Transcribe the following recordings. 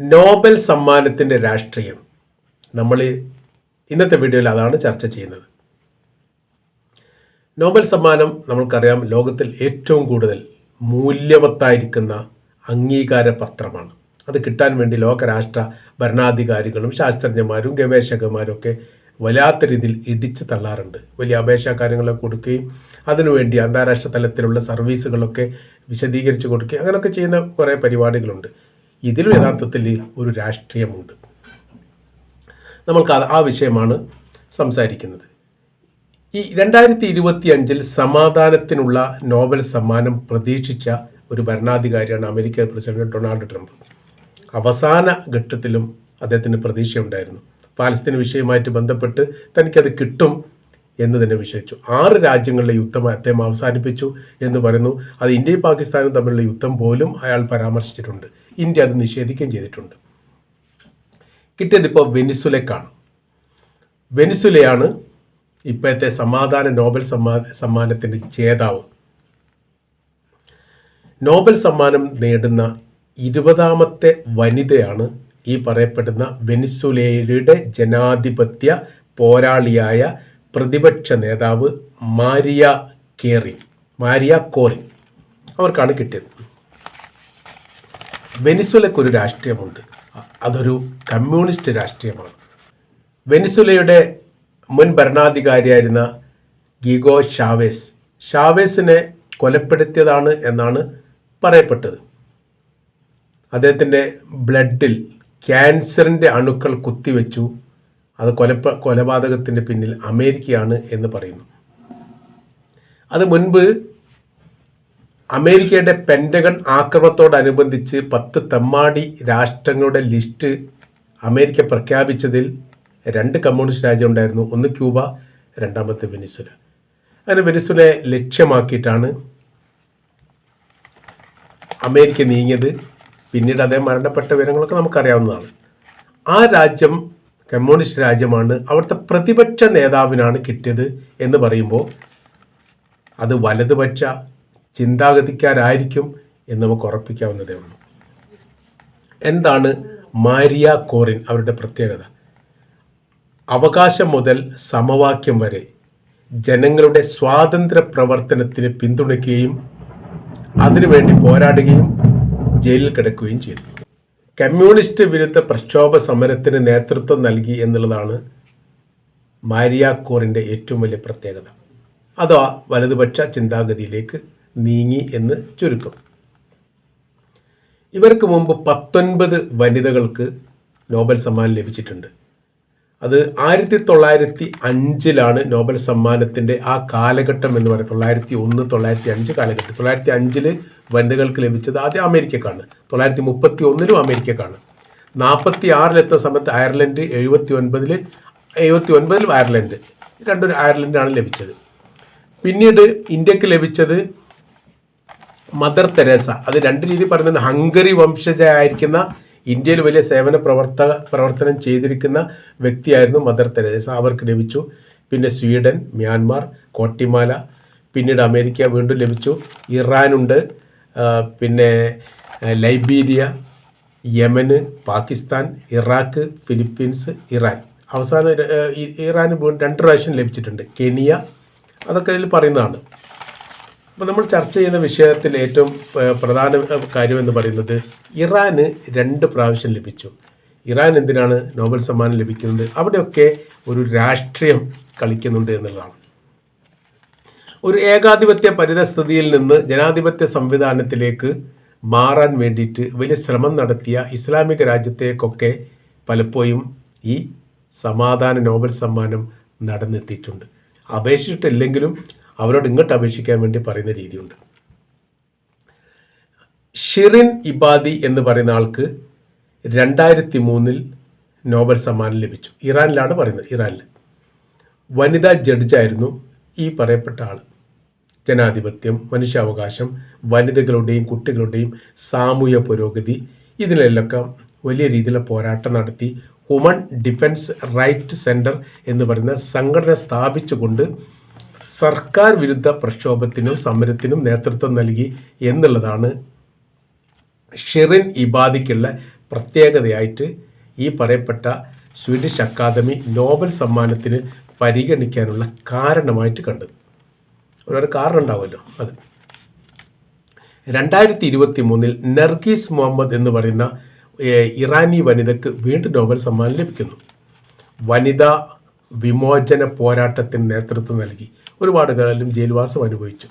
Nobel സമ്മാനത്തിന്റെ രാഷ്ട്രീയം. നമ്മൾ ഇന്നത്തെ വീഡിയോയിൽ അതാണ് ചർച്ച ചെയ്യുന്നത്. നോബൽ സമ്മാനം നമ്മൾക്കറിയാം ലോകത്തിൽ ഏറ്റവും കൂടുതൽ മൂല്യവത്തായിരിക്കുന്ന അംഗീകാര പത്രമാണ്. അത് കിട്ടാൻ വേണ്ടി ലോകരാഷ്ട്ര ഭരണാധികാരികളും ശാസ്ത്രജ്ഞന്മാരും ഗവേഷകന്മാരും ഒക്കെ വല്ലാത്ത രീതിയിൽ ഇടിച്ചു തള്ളാറുണ്ട്. വലിയ അപേക്ഷാ കാര്യങ്ങളൊക്കെ കൊടുക്കുകയും അതിനുവേണ്ടി അന്താരാഷ്ട്ര തലത്തിലുള്ള സർവീസുകളൊക്കെ വിശദീകരിച്ച് കൊടുക്കുകയും അങ്ങനെയൊക്കെ ചെയ്യുന്ന കുറേ പരിപാടികളുണ്ട്. ഇതിലും യഥാർത്ഥത്തിൽ ഒരു രാഷ്ട്രീയമുണ്ട്. നമ്മൾക്ക് ആ വിഷയമാണ് സംസാരിക്കുന്നത്. ഈ രണ്ടായിരത്തി ഇരുപത്തി അഞ്ചിൽ സമാധാനത്തിനുള്ള നോബൽ സമ്മാനം പ്രതീക്ഷിച്ച ഒരു ഭരണാധികാരിയാണ് അമേരിക്കൻ പ്രസിഡന്റ് ഡൊണാൾഡ് ട്രംപ്. അവസാന ഘട്ടത്തിലും അദ്ദേഹത്തിന് പ്രതീക്ഷയുണ്ടായിരുന്നു. പാലസ്തീൻ വിഷയവുമായിട്ട് ബന്ധപ്പെട്ട് തനിക്കത് കിട്ടും എന്ന് തന്നെ വിശ്വസിച്ചു. ആറ് രാജ്യങ്ങളിലെ യുദ്ധം അദ്ദേഹം അവസാനിപ്പിച്ചു എന്ന് പറയുന്നു. അത് ഇന്ത്യയും പാകിസ്ഥാനും തമ്മിലുള്ള യുദ്ധം പോലും അയാൾ പരാമർശിച്ചിട്ടുണ്ട്. ഇന്ത്യ അത് നിഷേധിക്കുകയും ചെയ്തിട്ടുണ്ട്. കിട്ടിയത് ഇപ്പോൾ വെനിസുലക്കാണ്. വെനിസുലയാണ് ഇപ്പോഴത്തെ സമാധാന നോബൽ സമ്മാ സമ്മാനത്തിന്റെ ജേതാവ്. നോബൽ സമ്മാനം നേടുന്ന ഇരുപതാമത്തെ വനിതയാണ് ഈ പറയപ്പെടുന്ന വെനിസുലയുടെ ജനാധിപത്യ പോരാളിയായ പ്രതിപക്ഷ നേതാവ് മാരിയ കേറി മാരിയ കോറി അവർക്കാണ് കിട്ടിയത്. വെനിസുലയ്ക്കൊരു രാഷ്ട്രീയമുണ്ട്. അതൊരു കമ്മ്യൂണിസ്റ്റ് രാഷ്ട്രീയമാണ്. വെനിസുലയുടെ മുൻ ഭരണാധികാരിയായിരുന്ന ഗിഗോ ഷാവേസ് ഷാവേസിനെ കൊലപ്പെടുത്തിയതാണ് എന്നാണ് പറയപ്പെട്ടത്. അദ്ദേഹത്തിന്റെ ബ്ലഡിൽ ക്യാൻസറിന്റെ അണുക്കൾ കുത്തിവെച്ചു. അത് കൊലപ്പ കൊലപാതകത്തിന്റെ പിന്നിൽ അമേരിക്കയാണ് എന്ന് പറയുന്നു. അത് മുൻപ് അമേരിക്കയുടെ പെന്റഗൺ ആക്രമണത്തോടനുബന്ധിച്ച് പത്ത് തെമ്മാടി രാഷ്ട്രങ്ങളുടെ ലിസ്റ്റ് അമേരിക്ക പ്രഖ്യാപിച്ചതിൽ രണ്ട് കമ്മ്യൂണിസ്റ്റ് രാജ്യം ഉണ്ടായിരുന്നു. ഒന്ന് ക്യൂബ രണ്ടാമത്തെ വെനിസുല അങ്ങനെ വെനിസുലയെ ലക്ഷ്യമാക്കിയിട്ടാണ് അമേരിക്ക നീങ്ങിയത്. പിന്നീട് അദ്ദേഹം മരണപ്പെട്ട വിവരങ്ങളൊക്കെ നമുക്കറിയാവുന്നതാണ്. ആ രാജ്യം കമ്മ്യൂണിസ്റ്റ് രാജ്യമാണ്. അവിടുത്തെ പ്രതിപക്ഷ നേതാവിനാണ് കിട്ടിയത് എന്ന് പറയുമ്പോൾ അത് വലതുപക്ഷ ചിന്താഗതിക്കാരായിരിക്കും എന്ന് നമുക്ക് ഉറപ്പിക്കാവുന്നതേ ഉള്ളൂ. എന്താണ് മാരിയ കോറിൻ അവരുടെ പ്രത്യേകത? അവകാശം മുതൽ സമവാക്യം വരെ ജനങ്ങളുടെ സ്വാതന്ത്ര്യ പ്രവർത്തനത്തിന് പിന്തുണയ്ക്കുകയും അതിനുവേണ്ടി പോരാടുകയും ജയിലിൽ കിടക്കുകയും ചെയ്തു. കമ്മ്യൂണിസ്റ്റ് വിരുദ്ധ പ്രക്ഷോഭ സമരത്തിന് നേതൃത്വം നൽകി എന്നുള്ളതാണ് മാരിയ കോറിന്റെ ഏറ്റവും വലിയ പ്രത്യേകത. അതോ വലതുപക്ഷ ചിന്താഗതിയിലേക്ക് നീങ്ങി എന്ന് ചുരുക്കം. ഇവർക്ക് മുമ്പ് പത്തൊൻപത് വനിതകൾക്ക് നോബൽ സമ്മാനം ലഭിച്ചിട്ടുണ്ട്. അത് ആയിരത്തി തൊള്ളായിരത്തി അഞ്ചിലാണ് നോബൽ സമ്മാനത്തിന്റെ ആ കാലഘട്ടം എന്ന് പറയുന്നത്. തൊള്ളായിരത്തി ഒന്ന് തൊള്ളായിരത്തി അഞ്ച് കാലഘട്ടം. തൊള്ളായിരത്തി അഞ്ചിൽ വനിതകൾക്ക് ലഭിച്ചത് ആദ്യം അമേരിക്കക്കാണ്. തൊള്ളായിരത്തി മുപ്പത്തി ഒന്നിലും അമേരിക്കക്കാണ്. നാൽപ്പത്തി ആറിലെത്തുന്ന സമയത്ത് അയർലൻഡ് എഴുപത്തി ഒൻപതിൽ എഴുപത്തി ഒൻപതിലും അയർലൻഡ് രണ്ടൊരു അയർലൻഡാണ് ലഭിച്ചത്. പിന്നീട് ഇന്ത്യയ്ക്ക് ലഭിച്ചത് മദർ തെരേസ. അത് രണ്ട് രീതി പറയുന്നുണ്ട് ഹംഗറി വംശജയായിരിക്കുന്ന ഇന്ത്യയിൽ വലിയ സേവന പ്രവർത്തക പ്രവർത്തനം ചെയ്തിരിക്കുന്ന വ്യക്തിയായിരുന്നു മദർ തെരേസ. അവർക്ക് ലഭിച്ചു. പിന്നെ സ്വീഡൻ മ്യാൻമാർ കോട്ടിമാല പിന്നീട് അമേരിക്ക വീണ്ടും ലഭിച്ചു. ഇറാനുണ്ട്. പിന്നെ ലൈബീരിയ യമന് പാകിസ്ഥാൻ ഇറാഖ് ഫിലിപ്പീൻസ് ഇറാൻ. അവസാനം ഇറാന് രണ്ട് പ്രാവശ്യം ലഭിച്ചിട്ടുണ്ട്. കെനിയ അതൊക്കെ ഇതിൽ പറയുന്നതാണ്. അപ്പോൾ നമ്മൾ ചർച്ച ചെയ്യുന്ന വിഷയത്തിൽ ഏറ്റവും പ്രധാന കാര്യം എന്ന് പറയുന്നത് ഇറാന് രണ്ട് പ്രാവശ്യം ലഭിച്ചു. ഇറാൻ എന്തിനാണ് നോബൽ സമ്മാനം ലഭിക്കുന്നത്? അവിടെയൊക്കെ ഒരു രാഷ്ട്രീയം കളിക്കുന്നുണ്ട് എന്നുള്ളതാണ്. ഒരു ഏകാധിപത്യ പരിതസ്ഥിതിയിൽ നിന്ന് ജനാധിപത്യ സംവിധാനത്തിലേക്ക് മാറാൻ വേണ്ടിയിട്ട് വലിയ ശ്രമം നടത്തിയ ഇസ്ലാമിക രാജ്യത്തേക്കൊക്കെ പലപ്പോഴും ഈ സമാധാന നോബൽ സമ്മാനം നടന്നെത്തിയിട്ടുണ്ട്. അപേക്ഷിച്ചിട്ടില്ലെങ്കിലും അവരോട് ഇങ്ങോട്ട് അപേക്ഷിക്കാൻ വേണ്ടി പറയുന്ന രീതിയുണ്ട്. ഷിറിൻ ഇബാദി എന്ന് പറയുന്ന ആൾക്ക് രണ്ടായിരത്തി മൂന്നിൽ നോബൽ സമ്മാനം ലഭിച്ചു. ഇറാനിലാണ് പറയുന്നത് ഇറാനിൽ വനിതാ ജഡ്ജായിരുന്നു ഈ പറയപ്പെട്ട ആൾ ജനാധിപത്യം മനുഷ്യാവകാശം വനിതകളുടെയും കുട്ടികളുടെയും സാമൂഹ്യ പുരോഗതി ഇതിനെല്ലാം വലിയ രീതിയിലുള്ള പോരാട്ടം നടത്തി ഹ്യൂമൻ ഡിഫൻസ് റൈറ്റ് സെന്റർ എന്ന് പറയുന്ന സംഘടന സ്ഥാപിച്ചുകൊണ്ട് സർക്കാർ വിരുദ്ധ പ്രക്ഷോഭത്തിനും സമരത്തിനും നേതൃത്വം നൽകി എന്നുള്ളതാണ് ഷിറിൻ ഇബാദിക്കുള്ള പ്രത്യേകതയായിട്ട് ഈ പറയപ്പെട്ട സ്വീഡിഷ് അക്കാദമി നോബൽ സമ്മാനത്തിന് പരിഗണിക്കാനുള്ള കാരണമായിട്ട് കണ്ടത്. ഒരു കാരണം ഉണ്ടാവുമല്ലോ അത്. രണ്ടായിരത്തി ഇരുപത്തി മൂന്നിൽ നർഗീസ് മുഹമ്മദ് എന്ന് പറയുന്ന ഇറാനി വനിതയ്ക്ക് വീണ്ടും നോബൽ സമ്മാനം ലഭിക്കുന്നു. വനിതാ വിമോചന പോരാട്ടത്തിന് നേതൃത്വം നൽകി. ഒരുപാട് കാലം ജയിൽവാസം അനുഭവിച്ചു.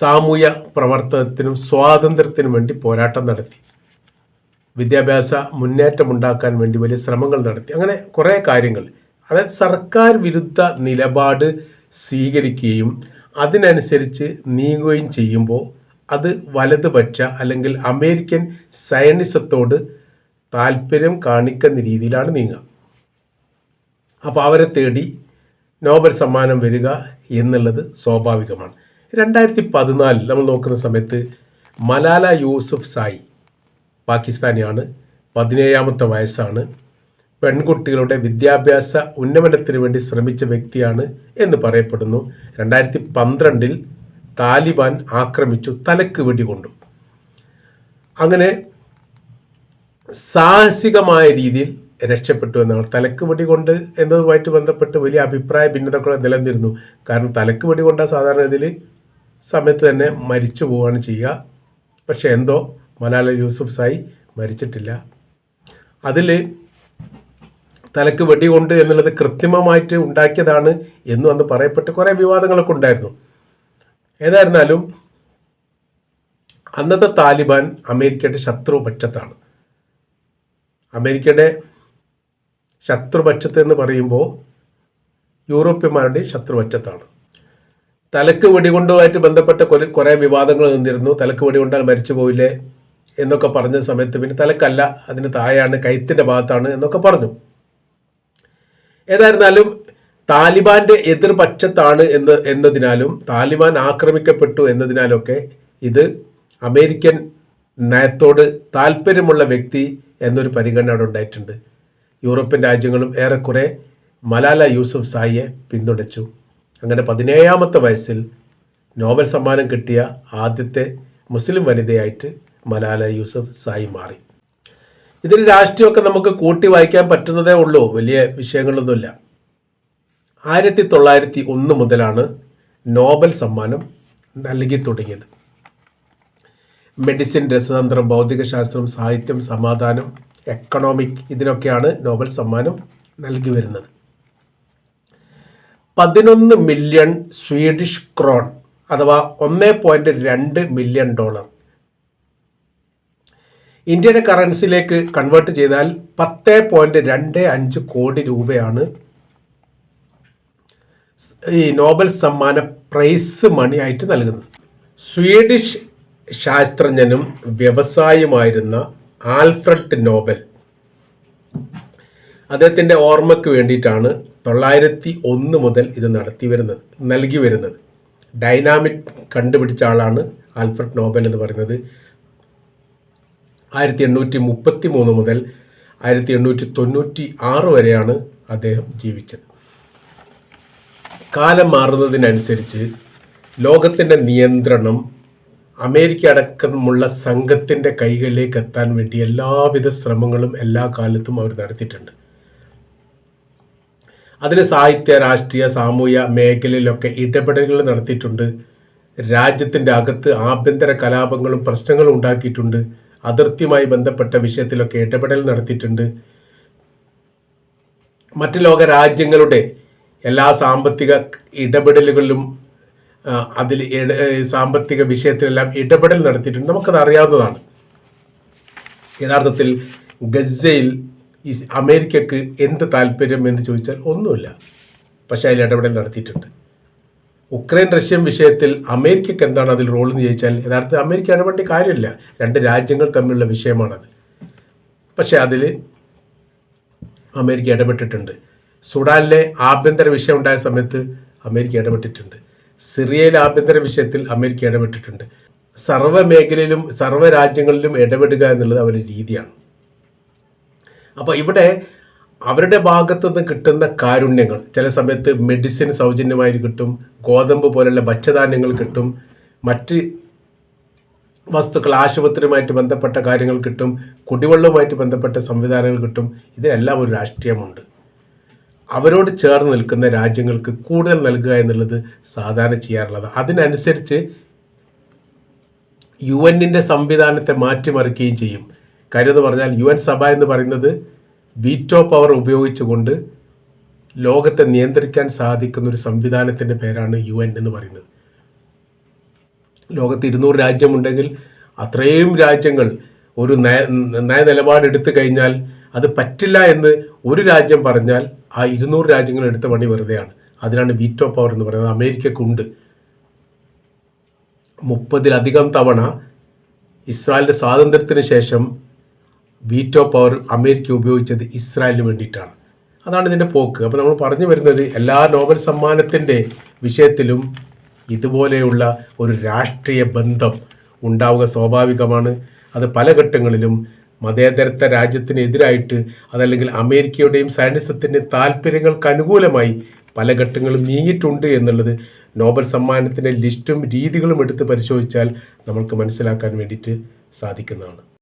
സാമൂഹ്യ പ്രവർത്തനത്തിനും സ്വാതന്ത്ര്യത്തിനും വേണ്ടി പോരാട്ടം നടത്തി. വിദ്യാഭ്യാസ മുന്നേറ്റമുണ്ടാക്കാൻ വേണ്ടി വലിയ ശ്രമങ്ങൾ നടത്തി. അങ്ങനെ കുറേ കാര്യങ്ങൾ. അതായത് സർക്കാർ വിരുദ്ധ നിലപാട് സ്വീകരിക്കുകയും അതിനനുസരിച്ച് നീങ്ങുകയും ചെയ്യുമ്പോൾ അത് വലതുപക്ഷ അല്ലെങ്കിൽ അമേരിക്കൻ സയനിസത്തോട് താല്പര്യം കാണിക്കുന്ന രീതിയിലാണ് നീങ്ങുക. അപ്പോൾ അവരെ തേടി നോബൽ സമ്മാനം വരിക എന്നുള്ളത് സ്വാഭാവികമാണ്. രണ്ടായിരത്തി പതിനാലിൽ നമ്മൾ നോക്കുന്ന സമയത്ത് മലാല യൂസുഫ് സായി പാകിസ്ഥാനിയാണ്. പതിനേഴാമത്തെ വയസ്സാണ്. പെൺകുട്ടികളുടെ വിദ്യാഭ്യാസ ഉന്നമനത്തിന് വേണ്ടി ശ്രമിച്ച വ്യക്തിയാണ് എന്ന് പറയപ്പെടുന്നു. രണ്ടായിരത്തി പന്ത്രണ്ടിൽ താലിബാൻ ആക്രമിച്ചു തലക്ക് വെടികൊണ്ടു അങ്ങനെ സാഹസികമായ രീതിയിൽ രക്ഷപ്പെട്ടു എന്നാണ്. തലക്ക് വെടി കൊണ്ട് എന്നതുമായിട്ട് ബന്ധപ്പെട്ട് വലിയ അഭിപ്രായ ഭിന്നതകൾ നിലനിന്നിരുന്നു. കാരണം തലക്ക് വെടി കൊണ്ട സാധാരണ ഇതിൽ സമയത്ത് തന്നെ മരിച്ചു പോവുകയാണ് ചെയ്യുക. പക്ഷെ എന്തോ മലാല യൂസുഫ് സായി മരിച്ചിട്ടില്ല. അതിൽ തലക്ക് വെടി കൊണ്ട് എന്നുള്ളത് കൃത്രിമമായിട്ട് ഉണ്ടാക്കിയതാണ് എന്നും അന്ന് പറയപ്പെട്ട് കുറേ വിവാദങ്ങളൊക്കെ ഉണ്ടായിരുന്നു. ഏതായിരുന്നാലും അന്നത്തെ താലിബാൻ അമേരിക്കയുടെ ശത്രുപക്ഷത്താണ് അമേരിക്കയുടെ ശത്രുപക്ഷത്ത് എന്ന് പറയുമ്പോൾ യൂറോപ്യന്മാരുടെ ശത്രുപക്ഷത്താണ്. തലക്ക് വെടികൊണ്ടുമായിട്ട് ബന്ധപ്പെട്ട കുറെ കുറേ വിവാദങ്ങൾ നിന്നിരുന്നു. തലക്ക് വെടികൊണ്ടാൽ മരിച്ചു പോയില്ലേ എന്നൊക്കെ പറഞ്ഞ സമയത്ത് പിന്നെ തലക്കല്ല അതിന് താഴെയാണ് കൈത്തിന്റെ ഭാഗത്താണ് എന്നൊക്കെ പറഞ്ഞു. ഏതായിരുന്നാലും താലിബാന്റെ എതിർപക്ഷത്താണ് എന്ന് എന്നതിനാലും താലിബാൻ ആക്രമിക്കപ്പെട്ടു എന്നതിനാലൊക്കെ ഇത് അമേരിക്കൻ നയത്തോട് താല്പര്യമുള്ള വ്യക്തി എന്നൊരു പരിഗണന അവിടെ ഉണ്ടായിട്ടുണ്ട്. യൂറോപ്യൻ രാജ്യങ്ങളും ഏറെക്കുറെ മലാല യൂസുഫ് സായിയെ പിന്തുണച്ചു. അങ്ങനെ പതിനേഴാമത്തെ വയസ്സിൽ നോബൽ സമ്മാനം കിട്ടിയ ആദ്യത്തെ മുസ്ലിം വനിതയായിട്ട് മലാല യൂസുഫ് സായി മാറി. ഇതിന് രാഷ്ട്രീയമൊക്കെ നമുക്ക് കൂട്ടി വായിക്കാൻ പറ്റുന്നതേ ഉള്ളൂ. വലിയ വിഷയങ്ങളൊന്നുമില്ല. ആയിരത്തി തൊള്ളായിരത്തി ഒന്ന് മുതലാണ് നോബൽ സമ്മാനം നൽകി തുടങ്ങിയത്. മെഡിസിൻ രസതന്ത്രം ഭൗതികശാസ്ത്രം സാഹിത്യം സമാധാനം എക്കണോമിക് ഇതിനൊക്കെയാണ് നോബൽ സമ്മാനം നൽകി വരുന്നത്. പതിനൊന്ന് മില്യൺ സ്വീഡിഷ് ക്രോൺ അഥവാ ഒന്ന് പോയിന്റ് രണ്ട് മില്യൺ ഡോളർ ഇന്ത്യയുടെ കറൻസിയിലേക്ക് കൺവേർട്ട് ചെയ്താൽ പത്ത് പോയിന്റ് രണ്ട് അഞ്ച് കോടി രൂപയാണ് ഈ നോബൽ സമ്മാന പ്രൈസ് മണി ആയിട്ട് നൽകുന്നത്. സ്വീഡിഷ് ശാസ്ത്രജ്ഞനും വ്യവസായിയുമായിരുന്ന ആൽഫ്രഡ് നോബൽ. അദ്ദേഹത്തിന്റെ ഓർമ്മയ്ക്ക് വേണ്ടിയിട്ടാണ് തൊള്ളായിരത്തി ഒന്ന് മുതൽ ഇത് നടത്തി വരുന്നത് നൽകി വരുന്നത്. ഡൈനാമിക് കണ്ടുപിടിച്ച ആളാണ് ആൽഫ്രഡ് നോബൽ എന്ന് പറയുന്നത്. ആയിരത്തി എണ്ണൂറ്റി മുപ്പത്തി മൂന്ന് മുതൽ ആയിരത്തി എണ്ണൂറ്റി തൊണ്ണൂറ്റി ആറ് വരെയാണ് അദ്ദേഹം ജീവിച്ചത്. കാലം മാറുന്നതിനനുസരിച്ച് ലോകത്തിന്റെ നിയന്ത്രണം അമേരിക്ക അടക്കമുള്ള സംഘത്തിന്റെ കൈകളിലേക്ക് എത്താൻ വേണ്ടി എല്ലാവിധ ശ്രമങ്ങളും എല്ലാ കാലത്തും അവർ നടത്തിയിട്ടുണ്ട്. അതിന് സാഹിത്യ രാഷ്ട്രീയ സാമൂഹ്യ മേഖലയിലൊക്കെ ഇടപെടലുകൾ നടത്തിയിട്ടുണ്ട്. രാജ്യത്തിന്റെ അകത്ത് ആഭ്യന്തര കലാപങ്ങളും പ്രശ്നങ്ങളും ഉണ്ടാക്കിയിട്ടുണ്ട്. അതിർത്തിയുമായി ബന്ധപ്പെട്ട വിഷയത്തിലൊക്കെ ഇടപെടൽ നടത്തിയിട്ടുണ്ട്. മറ്റ് ലോക രാജ്യങ്ങളുടെ എല്ലാ സാമ്പത്തിക ഇടപെടലുകളിലും അതിൽ സാമ്പത്തിക വിഷയത്തിലെല്ലാം ഇടപെടൽ നടത്തിയിട്ടുണ്ട്. നമുക്കത് അറിയാവുന്നതാണ്. യഥാർത്ഥത്തിൽ ഗസയിൽ ഈ അമേരിക്കക്ക് എന്ത് താല്പര്യം എന്ന് ചോദിച്ചാൽ ഒന്നുമില്ല. പക്ഷേ അതിൽ ഇടപെടൽ നടത്തിയിട്ടുണ്ട്. ഉക്രൈൻ റഷ്യൻ വിഷയത്തിൽ അമേരിക്കക്ക് എന്താണ് അതിൽ റോൾ എന്ന് ചോദിച്ചാൽ യഥാർത്ഥത്തിൽ അമേരിക്ക ഇടപെടേണ്ട കാര്യമില്ല. രണ്ട് രാജ്യങ്ങൾ തമ്മിലുള്ള വിഷയമാണത്. പക്ഷേ അതിൽ അമേരിക്ക ഇടപെട്ടിട്ടുണ്ട്. സുഡാനിലെ ആഭ്യന്തര വിഷയം ഉണ്ടായ സമയത്ത് അമേരിക്ക ഇടപെട്ടിട്ടുണ്ട്. സിറിയയിലെ ആഭ്യന്തര വിഷയത്തിൽ അമേരിക്ക ഇടപെട്ടിട്ടുണ്ട്. സർവ മേഖലയിലും സർവ രാജ്യങ്ങളിലും ഇടപെടുക എന്നുള്ളത് അവരുടെ രീതിയാണ്. അപ്പോൾ ഇവിടെ അവരുടെ ഭാഗത്തു നിന്ന് കിട്ടുന്ന കാരുണ്യങ്ങൾ ചില സമയത്ത് മെഡിസിൻ സൗജന്യമായി കിട്ടും ഗോതമ്പ് പോലുള്ള ഭക്ഷ്യധാന്യങ്ങൾ കിട്ടും മറ്റ് വസ്തുക്കൾ ആശുപത്രിയുമായിട്ട് ബന്ധപ്പെട്ട കാര്യങ്ങൾ കിട്ടും കുടിവെള്ളവുമായിട്ട് ബന്ധപ്പെട്ട സംവിധാനങ്ങൾ കിട്ടും. ഇതിനെല്ലാം ഒരു രാഷ്ട്രീയമുണ്ട്. അവരോട് ചേർന്ന് നിൽക്കുന്ന രാജ്യങ്ങൾക്ക് കൂടുതൽ നൽകുക എന്നുള്ളത് സാധാരണ ചെയ്യാറുള്ളത്. അതിനനുസരിച്ച് യു എന്നിന്റെ സംവിധാനത്തെ മാറ്റിമറിക്കുകയും ചെയ്യും. കാര്യം എന്ന് പറഞ്ഞാൽ യു എൻ സഭ എന്ന് പറയുന്നത് വീറ്റോ പവർ ഉപയോഗിച്ചുകൊണ്ട് ലോകത്തെ നിയന്ത്രിക്കാൻ സാധിക്കുന്ന ഒരു സംവിധാനത്തിന്റെ പേരാണ് യു എൻ എന്ന് പറയുന്നത്. ലോകത്ത് ഇരുന്നൂറ് രാജ്യമുണ്ടെങ്കിൽ അത്രയും രാജ്യങ്ങൾ ഒരു നയ നയ നിലപാടെടുത്തു കഴിഞ്ഞാൽ അത് പറ്റില്ല എന്ന് ഒരു രാജ്യം പറഞ്ഞാൽ ആ ഇരുന്നൂറ് രാജ്യങ്ങൾ എടുത്ത പണി വെറുതെയാണ്. അതിനാണ് വീറ്റോ പവർ എന്ന് പറയുന്നത്. അമേരിക്കക്കുണ്ട്. മുപ്പതിലധികം തവണ ഇസ്രായേലിന്റെ സ്വാതന്ത്ര്യത്തിന് ശേഷം വീറ്റോ പവർ അമേരിക്ക ഉപയോഗിച്ചത് ഇസ്രായേലിന് വേണ്ടിയിട്ടാണ്. അതാണ് ഇതിന്റെ പോക്ക്. അപ്പോൾ നമ്മൾ പറഞ്ഞു വരുന്നത് എല്ലാ നോബൽ സമ്മാനത്തിന്റെ വിഷയത്തിലും ഇതുപോലെയുള്ള ഒരു രാഷ്ട്രീയ ബന്ധം ഉണ്ടാവുക സ്വാഭാവികമാണ്. അത് പല ഘട്ടങ്ങളിലും മതേതരത്വ രാജ്യത്തിനെതിരായിട്ട് അതല്ലെങ്കിൽ അമേരിക്കയുടെയും സൈനിസത്തിന്റെയും താല്പര്യങ്ങൾക്ക് അനുകൂലമായി പല ഘട്ടങ്ങളും നീങ്ങിയിട്ടുണ്ട് എന്നുള്ളത് നോബൽ സമ്മാനത്തിന്റെ ലിസ്റ്റും രീതികളും എടുത്ത് പരിശോധിച്ചാൽ നമുക്ക് മനസ്സിലാക്കാൻ വേണ്ടിയിട്ട് സാധിക്കുന്നതാണ്.